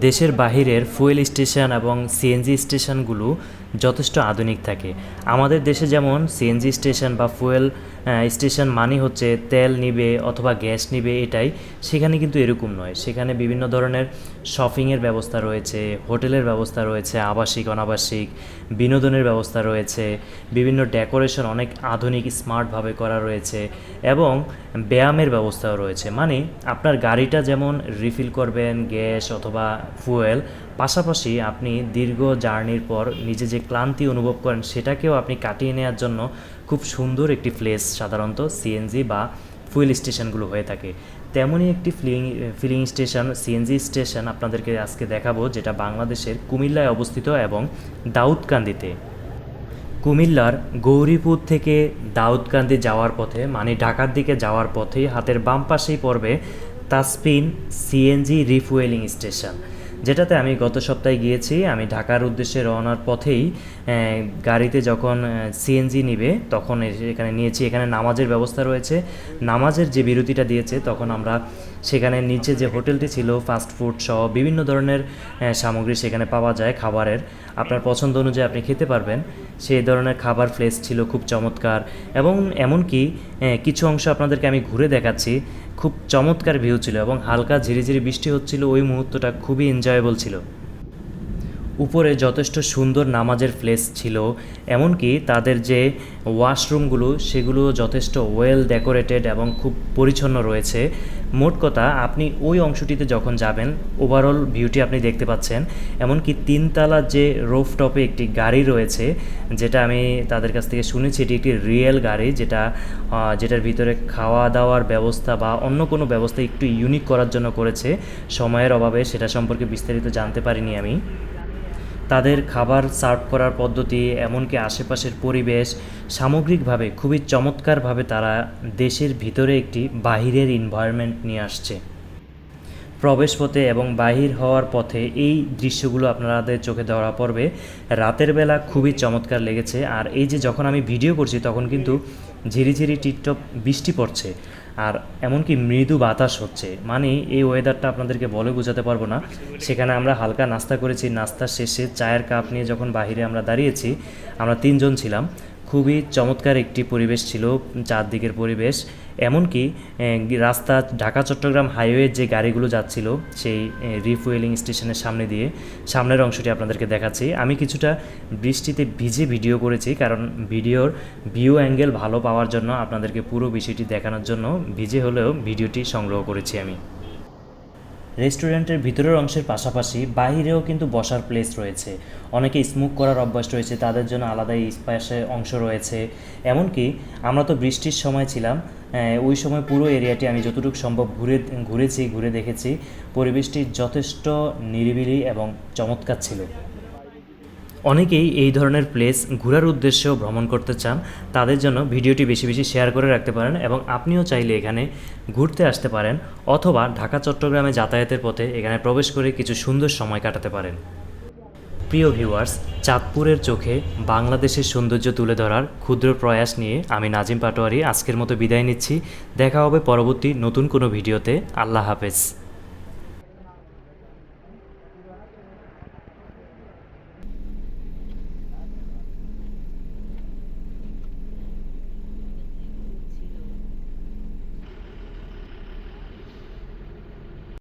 দেশের বাহিরের fuel station এবং সিএনজি স্টেশনগুলো যথেষ্ট আধুনিক থাকে। আমাদের দেশে যেমন সিএনজি স্টেশন বা ফুয়েল স্টেশন মানে হচ্ছে তেল নিবে অথবা গ্যাস নিবে এটাই। সেখানে কিন্তু এরকম নয়। সেখানে বিভিন্ন ধরনের শপিংয়ের ব্যবস্থা রয়েছে হোটেলের ব্যবস্থা রয়েছে, আবাসিক, অনাবাসিক, বিনোদনের ব্যবস্থা রয়েছে, বিভিন্ন ডেকোরেশন অনেক আধুনিক স্মার্টভাবে করা রয়েছে এবং ব্যায়ামের ব্যবস্থাও রয়েছে। মানে আপনার গাড়িটা যেমন রিফিল করবেন গ্যাস অথবা ফুয়েল পাশাপাশি আপনি দীর্ঘ জার্নির পর নিজে যে ক্লান্তি অনুভব করেন সেটাকেও আপনি কাটিয়ে নেওয়ার জন্য খুব সুন্দর একটি প্লেস সাধারণত সিএনজি বা ফুয়েল স্টেশনগুলো হয়ে থাকে। তেমনই একটি filling filling station CNG station আপনাদেরকে আজকে দেখাবো যেটা বাংলাদেশের কুমিল্লায় অবস্থিত এবং দাউদকান্দিতে। কুমিল্লার গৌরীপুর থেকে দাউদকান্দি যাওয়ার পথে মানে ঢাকার দিকে যাওয়ার পথেই হাতের বাম পাশেই পড়বে তাসপিন সিএনজি রিফুয়েলিং স্টেশন যেটাতে আমি গত সপ্তাহে গিয়েছি, আমি ঢাকার উদ্দেশ্যে রওনার পথেই গাড়িতে যখন সিএনজি নিবে, তখন এখানে নিয়েছি। এখানে নামাজের ব্যবস্থা রয়েছে। নামাজের যে বিরতিটা দিয়েছে, তখন আমরা সেখানে নিচে যে হোটেলটি ছিল, ফাস্ট ফুড সহ বিভিন্ন ধরনের সামগ্রী সেখানে পাওয়া যায় খাবারের। আপনার পছন্দ অনুযায়ী আপনি খেতে পারবেন। সেই ধরনের খাবার প্লেস ছিল, খুব চমৎকার। এবং এমনকি কিছু অংশ আপনাদেরকে আমি ঘুরে দেখাচ্ছি, খুব চমৎকার ভিউ ছিল এবং হালকা ঝিরিঝিরি বৃষ্টি হচ্ছিল, ওই মুহূর্তটা খুবই এনজয়েবল ছিল। উপরে যথেষ্ট সুন্দর নামাজের প্লেস ছিল, এমনকি তাদের যে ওয়াশরুমগুলো সেগুলো যথেষ্ট ওয়েল ডেকোরেটেড এবং খুব পরিচ্ছন্ন রয়েছে। মোট কথা, আপনি ওই অংশটিতে যখন যাবেন ওভারঅল ভিউটি আপনি দেখতে পাচ্ছেন, এমনকি তিনতলা যে রোফটপে একটি গাড়ি রয়েছে, যেটা আমি তাদের কাছ থেকে শুনেছি এটি একটি রিয়েল গাড়ি, যেটা যেটার ভিতরে খাওয়া দাওয়ার ব্যবস্থা বা অন্য কোনো ব্যবস্থা একটু ইউনিক করার জন্য করেছে। সময়ের অভাবে সেটা সম্পর্কে বিস্তারিত জানতে পারিনি আমি। তাদের খাবার সার্ভ করার পদ্ধতি, এমনকি আশেপাশের পরিবেশ সামগ্রিকভাবে খুবই চমৎকারভাবে তারা দেশের ভিতরে একটি বাহিরের এনভায়রনমেন্ট নিয়ে আসছে। প্রবেশপথে এবং বাহির হওয়ার পথে এই দৃশ্যগুলো আপনাদের চোখে ধরা পড়বে। রাতের বেলা খুবই চমৎকার লেগেছে। আর এই যে যখন আমি ভিডিও করছি, তখন কিন্তু ঝিরিঝিরি টিপটপ বৃষ্টি পড়ছে। আর এমনকি মৃদু বাতাস হচ্ছে। মানে এই ওয়েদারটা আপনাদেরকে বলে বোঝাতে পারব না। সেখানে আমরা হালকা নাস্তা করেছি। নাস্তা শেষে চায়ের কাপ নিয়ে যখন বাহিরে আমরা দাঁড়িয়েছি, আমরা তিনজন ছিলাম। খুবই চমৎকার একটি পরিবেশ ছিল, চারদিকের পরিবেশ। এমনকি রাস্তা ঢাকা চট্টগ্রাম হাইওয়ের যে গাড়িগুলো যাচ্ছিল, সেই রিফুয়েলিং স্টেশনের সামনে দিয়ে, সামনের অংশটি আপনাদেরকে দেখাচ্ছি। আমি কিছুটা বৃষ্টিতে ভিজে ভিডিও করেছি, কারণ ভিডিওর ভিউ অ্যাঙ্গেল ভালো পাওয়ার জন্য আপনাদেরকে পুরো বিষয়টি দেখানোর জন্য ভিজে হলেও ভিডিওটি সংগ্রহ করেছি আমি। রেস্টুরেন্টের ভিতরের অংশের পাশাপাশি বাহিরেও কিন্তু বসার প্লেস রয়েছে। অনেকে স্মোক করার অভ্যাস রয়েছে, তাদের জন্য আলাদা পাশে অংশ রয়েছে। এমনকি আমরা তো বৃষ্টির সময় ছিলাম ওই সময় পুরো এরিয়াটি আমি যতটুকু সম্ভব ঘুরে, ঘুরেছি, ঘুরে দেখেছি। পরিবেশটি যথেষ্ট নিরিবিলি এবং চমৎকার ছিল। অনেকেই এই ধরনের প্লেস ঘোরার উদ্দেশ্যেও ভ্রমণ করতে চান, তাদের জন্য ভিডিওটি বেশি বেশি শেয়ার করে রাখতে পারেন এবং আপনিও চাইলে এখানে ঘুরতে আসতে পারেন অথবা ঢাকা, চট্টগ্রামে যাতায়াতের পথে এখানে প্রবেশ করে কিছু সুন্দর সময় কাটাতে পারেন। প্রিয় ভিউয়ার্স চাঁদপুরের চোখে বাংলাদেশের সৌন্দর্য তুলে ধরার ক্ষুদ্র প্রয়াস নিয়ে আমি নাজিম পাটোয়ারি আজকের মতো বিদায় নিচ্ছি। দেখা হবে পরবর্তী নতুন কোনো ভিডিওতে। আল্লাহ হাফেজ।